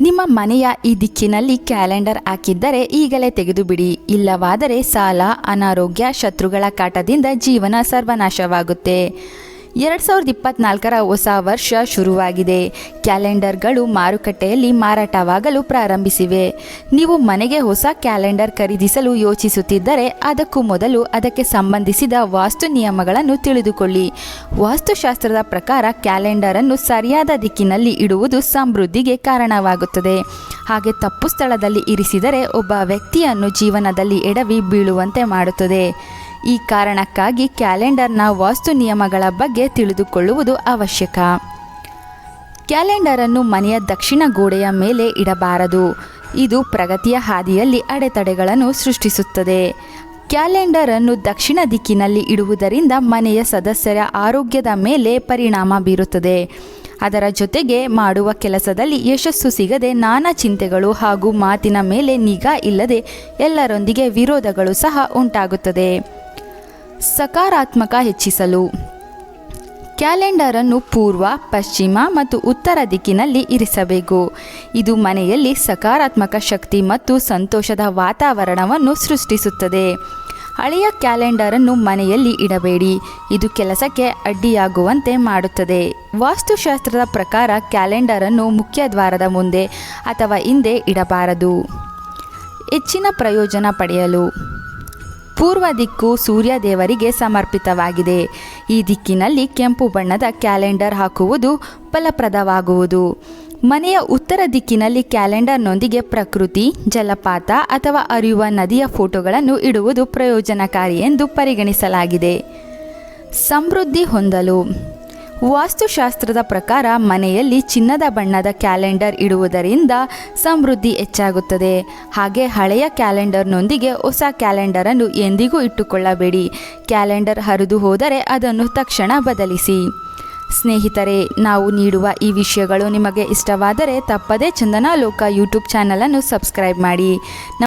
ನಿಮ್ಮ ಮನೆಯ ಈ ದಿಕ್ಕಿನಲ್ಲಿ ಕ್ಯಾಲೆಂಡರ್ ಹಾಕಿದ್ದರೆ ಈಗಲೇ ತೆಗೆದುಬಿಡಿ. ಇಲ್ಲವಾದರೆ ಸಾಲ, ಅನಾರೋಗ್ಯ, ಶತ್ರುಗಳ ಕಾಟದಿಂದ ಜೀವನ ಸರ್ವನಾಶವಾಗುತ್ತೆ. ಎರಡು ಸಾವಿರದ ಇಪ್ಪತ್ನಾಲ್ಕರ ಹೊಸ ವರ್ಷ ಶುರುವಾಗಿದೆ. ಕ್ಯಾಲೆಂಡರ್ಗಳು ಮಾರುಕಟ್ಟೆಯಲ್ಲಿ ಮಾರಾಟವಾಗಲು ಪ್ರಾರಂಭಿಸಿವೆ. ನೀವು ಮನೆಗೆ ಹೊಸ ಕ್ಯಾಲೆಂಡರ್ ಖರೀದಿಸಲು ಯೋಚಿಸುತ್ತಿದ್ದರೆ ಅದಕ್ಕೂ ಮೊದಲು ಅದಕ್ಕೆ ಸಂಬಂಧಿಸಿದ ವಾಸ್ತು ನಿಯಮಗಳನ್ನು ತಿಳಿದುಕೊಳ್ಳಿ. ವಾಸ್ತುಶಾಸ್ತ್ರದ ಪ್ರಕಾರ ಕ್ಯಾಲೆಂಡರ್ ಅನ್ನು ಸರಿಯಾದ ದಿಕ್ಕಿನಲ್ಲಿ ಇಡುವುದು ಸಮೃದ್ಧಿಗೆ ಕಾರಣವಾಗುತ್ತದೆ. ಹಾಗೆ ತಪ್ಪು ಸ್ಥಳದಲ್ಲಿ ಇರಿಸಿದರೆ ಒಬ್ಬ ವ್ಯಕ್ತಿಯನ್ನು ಜೀವನದಲ್ಲಿ ಎಡವಿ ಬೀಳುವಂತೆ ಮಾಡುತ್ತದೆ. ಈ ಕಾರಣಕ್ಕಾಗಿ ಕ್ಯಾಲೆಂಡರ್ನ ವಾಸ್ತು ನಿಯಮಗಳ ಬಗ್ಗೆ ತಿಳಿದುಕೊಳ್ಳುವುದು ಅವಶ್ಯಕ. ಕ್ಯಾಲೆಂಡರನ್ನು ಮನೆಯ ದಕ್ಷಿಣ ಗೋಡೆಯ ಮೇಲೆ ಇಡಬಾರದು. ಇದು ಪ್ರಗತಿಯ ಹಾದಿಯಲ್ಲಿ ಅಡೆತಡೆಗಳನ್ನು ಸೃಷ್ಟಿಸುತ್ತದೆ. ಕ್ಯಾಲೆಂಡರನ್ನು ದಕ್ಷಿಣ ದಿಕ್ಕಿನಲ್ಲಿ ಇಡುವುದರಿಂದ ಮನೆಯ ಸದಸ್ಯರ ಆರೋಗ್ಯದ ಮೇಲೆ ಪರಿಣಾಮ ಬೀರುತ್ತದೆ. ಅದರ ಜೊತೆಗೆ ಮಾಡುವ ಕೆಲಸದಲ್ಲಿ ಯಶಸ್ಸು ಸಿಗದೆ ನಾನಾ ಚಿಂತೆಗಳು ಹಾಗೂ ಮಾತಿನ ಮೇಲೆ ನಿಗಾ ಇಲ್ಲದೆ ಎಲ್ಲರೊಂದಿಗೆ ವಿರೋಧಗಳು ಸಹ ಉಂಟಾಗುತ್ತದೆ. ಸಕಾರಾತ್ಮಕ ಹೆಚ್ಚಿಸಲು. ಕ್ಯಾಲೆಂಡರನ್ನು ಪೂರ್ವ, ಪಶ್ಚಿಮ ಮತ್ತು ಉತ್ತರ ದಿಕ್ಕಿನಲ್ಲಿ ಇರಿಸಬೇಕು. ಇದು ಮನೆಯಲ್ಲಿ ಸಕಾರಾತ್ಮಕ ಶಕ್ತಿ ಮತ್ತು ಸಂತೋಷದ ವಾತಾವರಣವನ್ನು ಸೃಷ್ಟಿಸುತ್ತದೆ. ಹಳೆಯ ಕ್ಯಾಲೆಂಡರನ್ನು ಮನೆಯಲ್ಲಿ ಇಡಬೇಡಿ. ಇದು ಕೆಲಸಕ್ಕೆ ಅಡ್ಡಿಯಾಗುವಂತೆ ಮಾಡುತ್ತದೆ. ವಾಸ್ತುಶಾಸ್ತ್ರದ ಪ್ರಕಾರ ಕ್ಯಾಲೆಂಡರನ್ನು ಮುಖ್ಯ ದ್ವಾರದ ಮುಂದೆ ಅಥವಾ ಹಿಂದೆ ಇಡಬಾರದು. ಹೆಚ್ಚಿನ ಪ್ರಯೋಜನ ಪಡೆಯಲು. ಪೂರ್ವ ದಿಕ್ಕು ಸೂರ್ಯ ದೇವರಿಗೆ ಸಮರ್ಪಿತವಾಗಿದೆ. ಈ ದಿಕ್ಕಿನಲ್ಲಿ ಕೆಂಪು ಬಣ್ಣದ ಕ್ಯಾಲೆಂಡರ್ ಹಾಕುವುದು ಫಲಪ್ರದವಾಗುವುದು. ಮನೆಯ ಉತ್ತರ ದಿಕ್ಕಿನಲ್ಲಿ ಕ್ಯಾಲೆಂಡರ್ನೊಂದಿಗೆ ಪ್ರಕೃತಿ, ಜಲಪಾತ ಅಥವಾ ಅರಿಯುವ ನದಿಯ ಫೋಟೋಗಳನ್ನು ಇಡುವುದು ಪ್ರಯೋಜನಕಾರಿ ಎಂದು ಪರಿಗಣಿಸಲಾಗಿದೆ. ಸಮೃದ್ಧಿ ಹೊಂದಲು. ವಾಸ್ತುಶಾಸ್ತ್ರದ ಪ್ರಕಾರ ಮನೆಯಲ್ಲಿ ಚಿನ್ನದ ಬಣ್ಣದ ಕ್ಯಾಲೆಂಡರ್ ಇಡುವುದರಿಂದ ಸಮೃದ್ಧಿ ಹೆಚ್ಚಾಗುತ್ತದೆ. ಹಾಗೆ ಹಳೆಯ ಕ್ಯಾಲೆಂಡರ್ನೊಂದಿಗೆ ಹೊಸ ಕ್ಯಾಲೆಂಡರನ್ನು ಎಂದಿಗೂ ಇಟ್ಟುಕೊಳ್ಳಬೇಡಿ. ಕ್ಯಾಲೆಂಡರ್ ಹರಿದು ಹೋದರೆ ಅದನ್ನು ತಕ್ಷಣ ಬದಲಿಸಿ. ಸ್ನೇಹಿತರೆ, ನಾವು ನೀಡುವ ಈ ವಿಷಯಗಳು ನಿಮಗೆ ಇಷ್ಟವಾದರೆ ತಪ್ಪದೇ ಚಂದನಾ ಲೋಕ ಯೂಟ್ಯೂಬ್ ಚಾನಲನ್ನು ಸಬ್ಸ್ಕ್ರೈಬ್ ಮಾಡಿ.